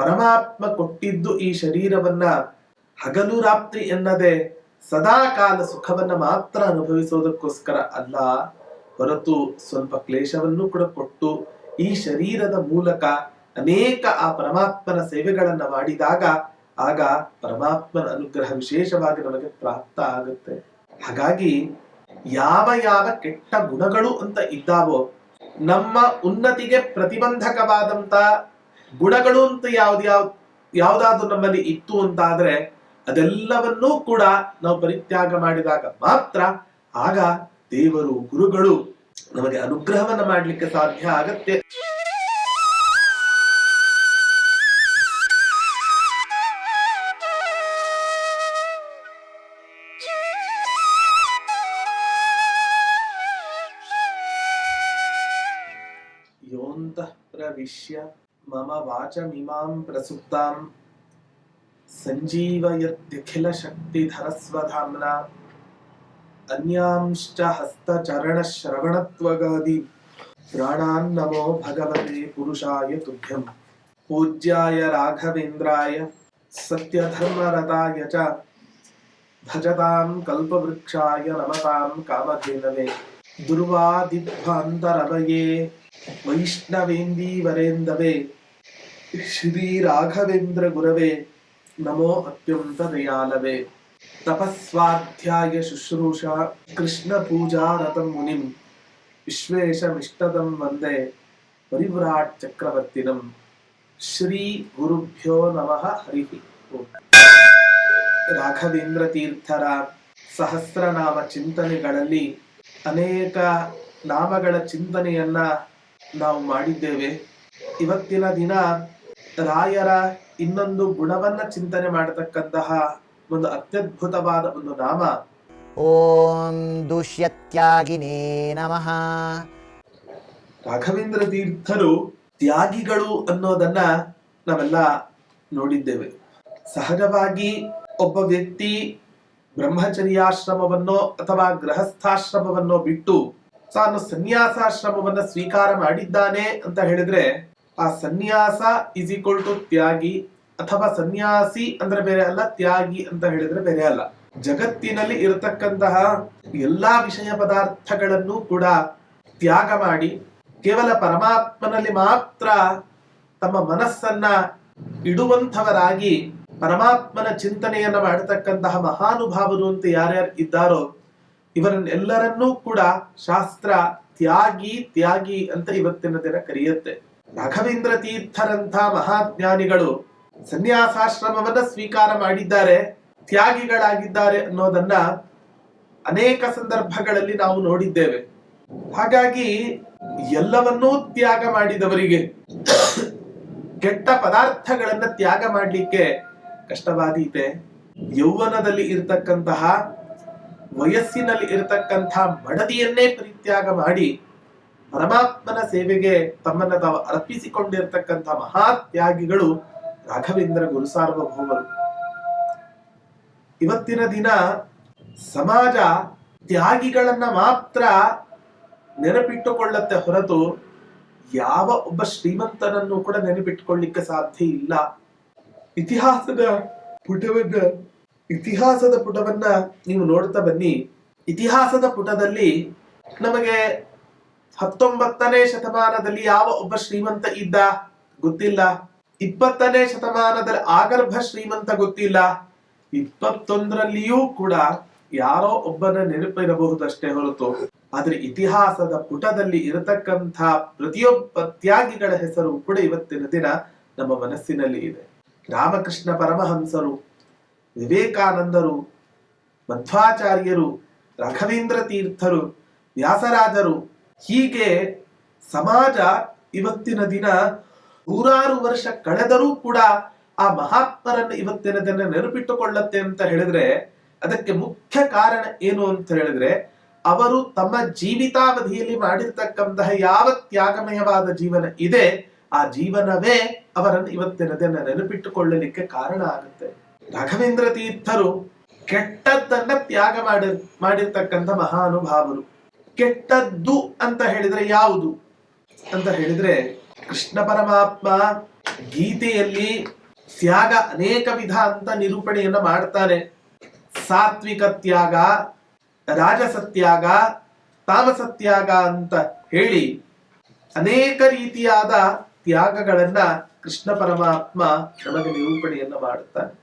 ಪರಮಾತ್ಮ ಕೊಟ್ಟಿದ್ದು ಈ ಶರೀರವನ್ನ ಹಗಲು ರಾತ್ರಿ ಎನ್ನದೆ ಸದಾ ಕಾಲ ಸುಖವನ್ನ ಮಾತ್ರ ಅನುಭವಿಸೋದಕ್ಕೋಸ್ಕರ ಅಲ್ಲ, ಹೊರತು ಸ್ವಲ್ಪ ಕ್ಲೇಶವನ್ನು ಕೂಡ ಕೊಟ್ಟು ಈ ಶರೀರದ ಮೂಲಕ ಅನೇಕ ಆ ಪರಮಾತ್ಮನ ಸೇವೆಗಳನ್ನ ಮಾಡಿದಾಗ ಆಗ ಪರಮಾತ್ಮನ ಅನುಗ್ರಹ ವಿಶೇಷವಾಗಿ ನಮಗೆ ಪ್ರಾಪ್ತ ಆಗುತ್ತೆ. ಹಾಗಾಗಿ ಯಾವ ಯಾವ ಕೆಟ್ಟ ಗುಣಗಳು ಅಂತ ಇದ್ದಾವೋ, ನಮ್ಮ ಉನ್ನತಿಗೆ ಪ್ರತಿಬಂಧಕವಾದಂತ ಗುಣಗಳು ಅಂತ ಯಾವ್ದು ಯಾವ, ಯಾವ್ದಾದ್ರು ನಮ್ಮಲ್ಲಿ ಇತ್ತು ಅಂತಾದ್ರೆ ಅದೆಲ್ಲವನ್ನೂ ಕೂಡ ನಾವು ಪರಿತ್ಯಾಗ ಮಾಡಿದಾಗ ಮಾತ್ರ ಆಗ ದೇವರು, ಗುರುಗಳು ನಮಗೆ ಅನುಗ್ರಹವನ್ನ ಮಾಡ್ಲಿಕ್ಕೆ ಸಾಧ್ಯ ಆಗತ್ತೆ. ಯೋಂತ ಪ್ರವಿಶ್ಯ. మమ వాచమిమాం ప్రసుప్తాం సంజీవయత్యఖిలశక్తిధరస్వధామ్నా అన్యాంశ్చ హస్తచరణశ్రవణత్వగాది ప్రాణాన్ నమో భగవతే పురుషాయ తుభ్యం పూజ్యాయ రాఘవేంద్రాయ సత్యధర్మరతాయ చ భజతాం కల్పవృక్షాయ నమతాం కామధేనవే దుర్వాదిభ్వాంతరవయే ವೈಷ್ಣವೇಂದೀವರೇಂದವೇ ಶ್ರೀ ರಾಘವೇಂದ್ರ ಗುರವೇ, ನಮೋ ಅತ್ಯಂತ ದಯಾಲವೇ. ತಪಸ್ವಾಧ್ಯಾಯ ಶುಶ್ರೂಷಾ, ಕೃಷ್ಣ ಪೂಜಾ ರಥಂ ಮುನಿಂ ವಿಶ್ವೇಶಮಿಷ್ಟದಂ ವಂದೇ ಪರಿವ್ರಾಟ್ ಚಕ್ರವರ್ತಿನಂ. ಶ್ರೀ ಗುರುಭ್ಯೋ ನಮಃ ಹರಿ. ರಾಘವೇಂದ್ರ ತೀರ್ಥರ ಸಹಸ್ರನಾಮ ಚಿಂತನೆಗಳಲ್ಲಿ ಅನೇಕ ನಾಮಗಳ ಚಿಂತನೆಯನ್ನ ನಾವು ಮಾಡಿದ್ದೇವೆ. ಇವತ್ತಿನ ದಿನ ರಾಯರ ಇನ್ನೊಂದು ಗುಣವನ್ನ ಚಿಂತನೆ ಮಾಡತಕ್ಕಂತಹ ಒಂದು ಅತ್ಯದ್ಭುತವಾದ ಒಂದು ನಾಮ. ಓಂ ದುಷ್ಯತ್ಯಾಗಿನೇ ನಮಃ. ರಾಘವೇಂದ್ರ ತೀರ್ಥರು ತ್ಯಾಗಿಗಳು ಅನ್ನೋದನ್ನ ನಾವೆಲ್ಲ ನೋಡಿದ್ದೇವೆ. ಸಹಜವಾಗಿ ಒಬ್ಬ ವ್ಯಕ್ತಿ ಬ್ರಹ್ಮಚರ್ಯಾಶ್ರಮವನ್ನೋ ಅಥವಾ ಗೃಹಸ್ಥಾಶ್ರಮವನ್ನೋ ಬಿಟ್ಟು ತಾನು ಸನ್ಯಾಸಾಶ್ರಮವನ್ನ ಸ್ವೀಕಾರ ಮಾಡಿದ್ದಾನೆ ಅಂತ ಹೇಳಿದ್ರೆ, ಆ ಸನ್ಯಾಸ ಇಸ್ ಈಕ್ವಲ್ ಟು ತ್ಯಾಗಿ ಅಥವಾ ಸನ್ಯಾಸಿ ಅಂದ್ರೆ ಬೇರೆ ಅಲ್ಲ, ತ್ಯಾಗಿ ಅಂತ ಹೇಳಿದ್ರೆ ಬೇರೆ ಅಲ್ಲ. ಜಗತ್ತಿನಲ್ಲಿ ಇರತಕ್ಕಂತಹ ಎಲ್ಲಾ ವಿಷಯ ಪದಾರ್ಥಗಳನ್ನು ಕೂಡ ತ್ಯಾಗ ಮಾಡಿ ಕೇವಲ ಪರಮಾತ್ಮನಲ್ಲಿ ಮಾತ್ರ ತಮ್ಮ ಮನಸ್ಸನ್ನ ಇಡುವಂಥವರಾಗಿ ಪರಮಾತ್ಮನ ಚಿಂತನೆಯನ್ನ ಮಾಡತಕ್ಕಂತಹ ಮಹಾನುಭಾವರು ಅಂತ ಯಾರ್ಯಾರು ಇದ್ದಾರೋ ಇವರನ್ನೆಲ್ಲರನ್ನೂ ಕೂಡ ಶಾಸ್ತ್ರ ತ್ಯಾಗಿ ತ್ಯಾಗಿ ಅಂತ ಇವತ್ತಿನ ದಿನ ಕರೆಯುತ್ತೆ. ರಾಘವೇಂದ್ರ ತೀರ್ಥರಂಥ ಮಹಾಜ್ಞಾನಿಗಳು ಸನ್ಯಾಸಾಶ್ರಮವನ್ನ ಸ್ವೀಕಾರ ಮಾಡಿದ್ದಾರೆ, ತ್ಯಾಗಿಗಳಾಗಿದ್ದಾರೆ ಅನ್ನೋದನ್ನ ಅನೇಕ ಸಂದರ್ಭಗಳಲ್ಲಿ ನಾವು ನೋಡಿದ್ದೇವೆ. ಹಾಗಾಗಿ ಎಲ್ಲವನ್ನೂ ತ್ಯಾಗ ಮಾಡಿದವರಿಗೆ, ಕೆಟ್ಟ ಪದಾರ್ಥಗಳನ್ನ ತ್ಯಾಗ ಮಾಡಲಿಕ್ಕೆ ಕಷ್ಟವಾದೀತೆ. ಯೌವನದಲ್ಲಿ ಇರತಕ್ಕಂತಹ ವಯಸ್ಸಿನಲ್ಲಿ ಇರತಕ್ಕಂತಹ ಮಡದಿಯನ್ನೇ ಪರಿತ್ಯಾಗ ಮಾಡಿ ಪರಮಾತ್ಮನ ಸೇವೆಗೆ ತಮ್ಮನ್ನ ತಾವು ಅರ್ಪಿಸಿಕೊಂಡಿರ್ತಕ್ಕಂಥ ಮಹಾತ್ಯಾಗಿಗಳು ರಾಘವೇಂದ್ರ ಗುರು ಸಾರ್ವಭೌಮರು ಇವತ್ತಿನ ದಿನ ಸಮಾಜ ತ್ಯಾಗಿಗಳನ್ನ ಮಾತ್ರ ನೆನಪಿಟ್ಟುಕೊಳ್ಳತ್ತೆ ಹೊರತು ಯಾವ ಒಬ್ಬ ಶ್ರೀಮಂತನನ್ನು ಕೂಡ ನೆನಪಿಟ್ಟುಕೊಳ್ಳಿಕ್ಕೆ ಸಾಧ್ಯ ಇಲ್ಲ. ಇತಿಹಾಸದ ಪುಟವನ್ನ ಇತಿಹಾಸದ ಪುಟವನ್ನ ನೀವು ನೋಡ್ತಾ ಬನ್ನಿ. ಇತಿಹಾಸದ ಪುಟದಲ್ಲಿ ನಮಗೆ ಹತ್ತೊಂಬತ್ತನೇ ಶತಮಾನದಲ್ಲಿ ಯಾವ ಒಬ್ಬ ಶ್ರೀಮಂತ ಇದ್ದ ಗೊತ್ತಿಲ್ಲ. ಇಪ್ಪತ್ತನೇ ಶತಮಾನದಲ್ಲಿ ಆಗರ್ಭ ಶ್ರೀಮಂತ ಗೊತ್ತಿಲ್ಲ. ಇಪ್ಪತ್ತೊಂದರಲ್ಲಿಯೂ ಕೂಡ ಯಾರೋ ಒಬ್ಬನ ನೆನಪಿರಬಹುದಷ್ಟೇ ಹೊರತು. ಆದ್ರೆ ಇತಿಹಾಸದ ಪುಟದಲ್ಲಿ ಇರತಕ್ಕಂಥ ಪ್ರತಿಯೊಬ್ಬ ತ್ಯಾಗಿಗಳ ಹೆಸರು ಕೂಡ ಇವತ್ತಿನ ದಿನ ನಮ್ಮ ಮನಸ್ಸಿನಲ್ಲಿ ಇದೆ. ರಾಮಕೃಷ್ಣ ಪರಮಹಂಸರು ವಿವೇಕಾನಂದರು, ಮಧ್ವಾಚಾರ್ಯರು ರಾಘವೇಂದ್ರ ತೀರ್ಥರು ವ್ಯಾಸರಾಜರು ಹೀಗೆ ಸಮಾಜ ಇವತ್ತಿನ ದಿನ ನೂರಾರು ವರ್ಷ ಕಳೆದರೂ ಕೂಡ ಆ ಮಹಾತ್ಮರನ್ನು ಇವತ್ತಿನ ದಿನ ನೆನಪಿಟ್ಟುಕೊಳ್ಳತ್ತೆ ಅಂತ ಹೇಳಿದ್ರೆ ಅದಕ್ಕೆ ಮುಖ್ಯ ಕಾರಣ ಏನು ಅಂತ ಹೇಳಿದ್ರೆ ಅವರು ತಮ್ಮ ಜೀವಿತಾವಧಿಯಲ್ಲಿ ಮಾಡಿರ್ತಕ್ಕಂತಹ ಯಾವ ತ್ಯಾಗಮಯವಾದ ಜೀವನ ಇದೆ, ಆ ಜೀವನವೇ ಅವರನ್ನು ಇವತ್ತಿನ ದಿನ ನೆನಪಿಟ್ಟುಕೊಳ್ಳಲಿಕ್ಕೆ ಕಾರಣ ಆಗುತ್ತೆ. ರಾಘವೇಂದ್ರ ತೀರ್ಥರು ಕೆಟ್ಟದ್ದನ್ನ ತ್ಯಾಗ ಮಾಡಿ, ಮಾಡಿರ್ತಕ್ಕಂಥ ಮಹಾನುಭಾವರು. ಕೆಟ್ಟದ್ದು ಅಂತ ಹೇಳಿದ್ರೆ ಯಾವುದು? ಅಂತ ಹೇಳಿದ್ರೆ ಕೃಷ್ಣ ಪರಮಾತ್ಮ ಗೀತೆಯಲ್ಲಿ ತ್ಯಾಗ ಅನೇಕ ವಿಧ ಅಂತ ನಿರೂಪಣೆಯನ್ನ ಮಾಡ್ತಾನೆ. ಸಾತ್ವಿಕ ತ್ಯಾಗ, ರಾಜಸ ತ್ಯಾಗ, ತಾಮಸ ತ್ಯಾಗ ಅಂತ ಹೇಳಿ ಅನೇಕ ರೀತಿಯಾದ ತ್ಯಾಗಗಳನ್ನ ಕೃಷ್ಣ ಪರಮಾತ್ಮ ನಮಗೆ ನಿರೂಪಣೆಯನ್ನ ಮಾಡುತ್ತಾನೆ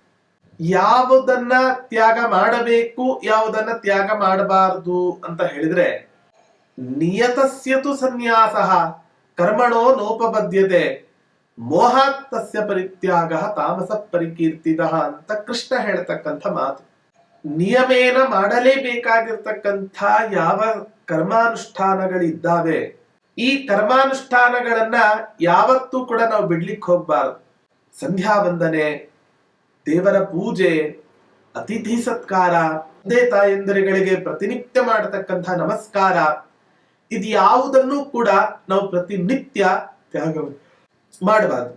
ಯಾವುದನ್ನ ತ್ಯಾಗ ಮಾಡಬೇಕು, ಯಾವುದನ್ನ ತ್ಯಾಗ ಮಾಡಬಾರದು ಅಂತ ಹೇಳಿದ್ರೆ, ನಿಯತಸ್ಯತು ಸನ್ಯಾಸ, ಕರ್ಮಣೋ ನೋಪಬದ್ಧತೆ ಮೋಹಾತ್ತಸ್ಯ ಪರಿತ್ಯಾಗ ತಾಮಸ ಪರಿಕೀರ್ತಿದ ಅಂತ ಕೃಷ್ಣ ಹೇಳ್ತಕ್ಕಂಥ ಮಾತು. ನಿಯಮೇನ ಮಾಡಲೇಬೇಕಾಗಿರ್ತಕ್ಕಂಥ ಯಾವ ಕರ್ಮಾನುಷ್ಠಾನಗಳಿದ್ದಾವೆ, ಈ ಕರ್ಮಾನುಷ್ಠಾನಗಳನ್ನ ಯಾವತ್ತೂ ಕೂಡ ನಾವು ಬಿಡ್ಲಿಕ್ಕೆ ಹೋಗ್ಬಾರ್ದು. ಸಂಧ್ಯಾ ವಂದನೆ ದೇವರ ಪೂಜೆ, ಅತಿಥಿ ಸತ್ಕಾರ, ತಂದೆ ತಾಯಂದಿರುಗಳಿಗೆ ಪ್ರತಿನಿತ್ಯ ಮಾಡತಕ್ಕಂತಹ ನಮಸ್ಕಾರ, ಇದು ಯಾವುದನ್ನು ಕೂಡ ನಾವು ಪ್ರತಿನಿತ್ಯ ತ್ಯಾಗ ಮಾಡಬಾರ್ದು.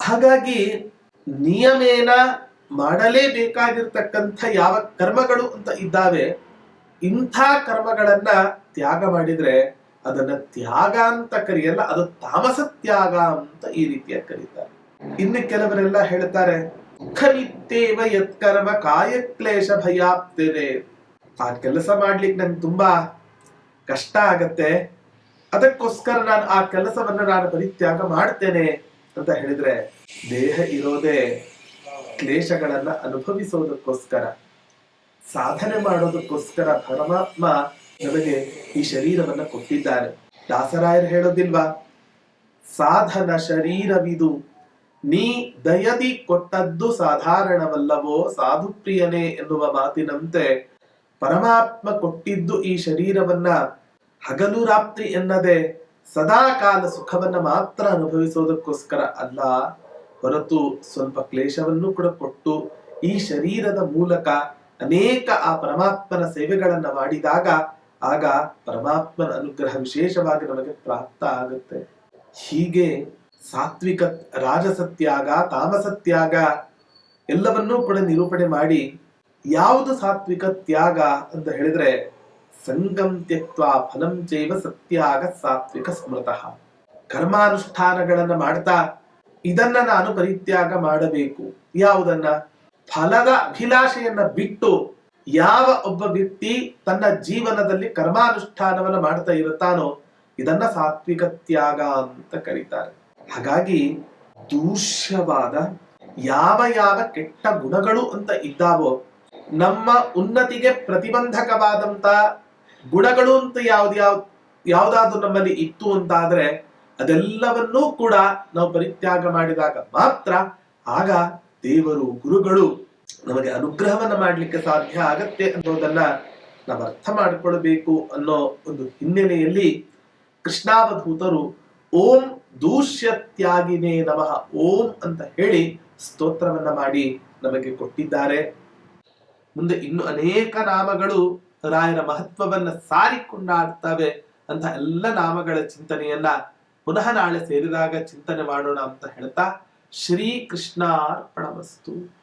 ಹಾಗಾಗಿ ನಿಯಮೇನ ಮಾಡಲೇಬೇಕಾಗಿರ್ತಕ್ಕಂಥ ಯಾವ ಕರ್ಮಗಳು ಅಂತ ಇದ್ದಾವೆ, ಇಂಥ ಕರ್ಮಗಳನ್ನ ತ್ಯಾಗ ಮಾಡಿದ್ರೆ ಅದನ್ನ ತ್ಯಾಗ ಅಂತ ಕರೆಯಲ್ಲ, ಅದು ತಾಮಸ ತ್ಯಾಗ ಅಂತ ಈ ರೀತಿಯಾಗಿ ಕರೀತಾರೆ. ಇನ್ನು ಕೆಲವರೆಲ್ಲ ಹೇಳ್ತಾರೆ ದುಃಖನಿತ್ತೇವ ಯತ್ಕರ್ಮ ಕಾಯಕ್ಲೇಶ ಭಯಾಪ್ತೇನೆ ಆ ಕೆಲಸ ಮಾಡ್ಲಿಕ್ಕೆ ನಂಗೆ ತುಂಬಾ ಕಷ್ಟ ಆಗತ್ತೆ. ಅದಕ್ಕೋಸ್ಕರ ನಾನು ಆ ಕೆಲಸವನ್ನ ನಾನು ಪರಿತ್ಯಾಗ ಮಾಡ್ತೇನೆ ಅಂತ ಹೇಳಿದ್ರೆ ದೇಹ ಇರೋದೇ ಕ್ಲೇಶಗಳನ್ನ ಅನುಭವಿಸೋದಕ್ಕೋಸ್ಕರ, ಸಾಧನೆ ಮಾಡೋದಕ್ಕೋಸ್ಕರ ಪರಮಾತ್ಮ ನಮಗೆ ಈ ಶರೀರವನ್ನ ಕೊಟ್ಟಿದ್ದಾರೆ. ದಾಸರಾಯರು ಹೇಳೋದಿಲ್ವಾ, ಸಾಧನ ಶರೀರವಿದು ನೀ ದಯದಿ ಕೊಟ್ಟದ್ದು ಸಾಧಾರಣವಲ್ಲವೋ ಸಾಧು ಪ್ರಿಯನೇ ಎನ್ನುವ ಮಾತಿನಂತೆ ಪರಮಾತ್ಮ ಕೊಟ್ಟಿದ್ದು ಈ ಶರೀರವನ್ನ ಹಗಲು ರಾತ್ರಿ ಎನ್ನದೆ ಸದಾ ಕಾಲ ಸುಖವನ್ನ ಮಾತ್ರ ಅನುಭವಿಸೋದಕ್ಕೋಸ್ಕರ ಅಲ್ಲ. ಹೊರತು ಸ್ವಲ್ಪ ಕ್ಲೇಶವನ್ನು ಕೂಡ ಕೊಟ್ಟು ಈ ಶರೀರದ ಮೂಲಕ ಅನೇಕ ಆ ಪರಮಾತ್ಮನ ಸೇವೆಗಳನ್ನ ಮಾಡಿದಾಗ ಆಗ ಪರಮಾತ್ಮನ ಅನುಗ್ರಹ ವಿಶೇಷವಾಗಿ ನಮಗೆ ಪ್ರಾಪ್ತ ಆಗುತ್ತೆ. ಹೀಗೆ ಸಾತ್ವಿಕ ರಾಜಸತ್ಯಾಗ, ತಾಮಸತ್ಯಾಗ ಎಲ್ಲವನ್ನೂ ಕೂಡ ನಿರೂಪಣೆ ಮಾಡಿ ಯಾವುದು ಸಾತ್ವಿಕ ತ್ಯಾಗ ಅಂತ ಹೇಳಿದ್ರೆ ಸಂಗಂ ತ್ಯಕ್ತ ಫಲಂ ಚೈವ ಸತ್ಯಾಗ ಸಾತ್ವಿಕ ಸ್ಮೃತಃ. ಕರ್ಮಾನುಷ್ಠಾನಗಳನ್ನ ಮಾಡ್ತಾ ಇದನ್ನ ನಾನು ಪರಿತ್ಯಾಗ ಮಾಡಬೇಕು. ಯಾವುದನ್ನ? ಫಲದ ಅಭಿಲಾಷೆಯನ್ನ ಬಿಟ್ಟು ಯಾವ ಒಬ್ಬ ವ್ಯಕ್ತಿ ತನ್ನ ಜೀವನದಲ್ಲಿ ಕರ್ಮಾನುಷ್ಠಾನವನ್ನ ಮಾಡ್ತಾ ಇರುತ್ತಾನೋ ಇದನ್ನ ಸಾತ್ವಿಕ ತ್ಯಾಗ ಅಂತ ಕರೀತಾರೆ. ಹಾಗಾಗಿ ದೂಷ್ಯವಾದ ಯಾವ ಯಾವ ಕೆಟ್ಟ ಗುಣಗಳು ಅಂತ ಇದ್ದಾವೋ, ನಮ್ಮ ಉನ್ನತಿಗೆ ಪ್ರತಿಬಂಧಕವಾದಂತ ಗುಣಗಳು ಅಂತ ಯಾವ್ದು ಯಾವ, ಯಾವ್ದಾದ್ರು ನಮ್ಮಲ್ಲಿ ಇತ್ತು ಅಂತಾದ್ರೆ ಅದೆಲ್ಲವನ್ನೂ ಕೂಡ ನಾವು ಪರಿತ್ಯಾಗ ಮಾಡಿದಾಗ ಮಾತ್ರ ಆಗ ದೇವರು, ಗುರುಗಳು ನಮಗೆ ಅನುಗ್ರಹವನ್ನ ಮಾಡಲಿಕ್ಕೆ ಸಾಧ್ಯ ಆಗತ್ತೆ ಅನ್ನೋದನ್ನ ನಾವು ಅರ್ಥ ಮಾಡಿಕೊಳ್ಬೇಕು ಅನ್ನೋ ಒಂದು ಹಿನ್ನೆಲೆಯಲ್ಲಿ ಕೃಷ್ಣಾವಧೂತರು ಓಂ ದೂಷ್ಯತ್ಯಾಗಿನೇ ನಮಃ ಓಂ ಅಂತ ಹೇಳಿ ಸ್ತೋತ್ರವನ್ನ ಮಾಡಿ ನಮಗೆ ಕೊಟ್ಟಿದ್ದಾರೆ. ಮುಂದೆ ಇನ್ನು ಅನೇಕ ನಾಮಗಳು ರಾಯರ ಮಹತ್ವವನ್ನ ಸಾರಿಕೊಂಡಾಡ್ತವೆ ಅಂತ ಎಲ್ಲ ನಾಮಗಳ ಚಿಂತನೆಯನ್ನ ಪುನಃ ನಾಳೆ ಸೇರಿದಾಗ ಚಿಂತನೆ ಮಾಡೋಣ ಅಂತ ಹೇಳ್ತಾ ಶ್ರೀ ಕೃಷ್ಣಾರ್ಪಣಮಸ್ತು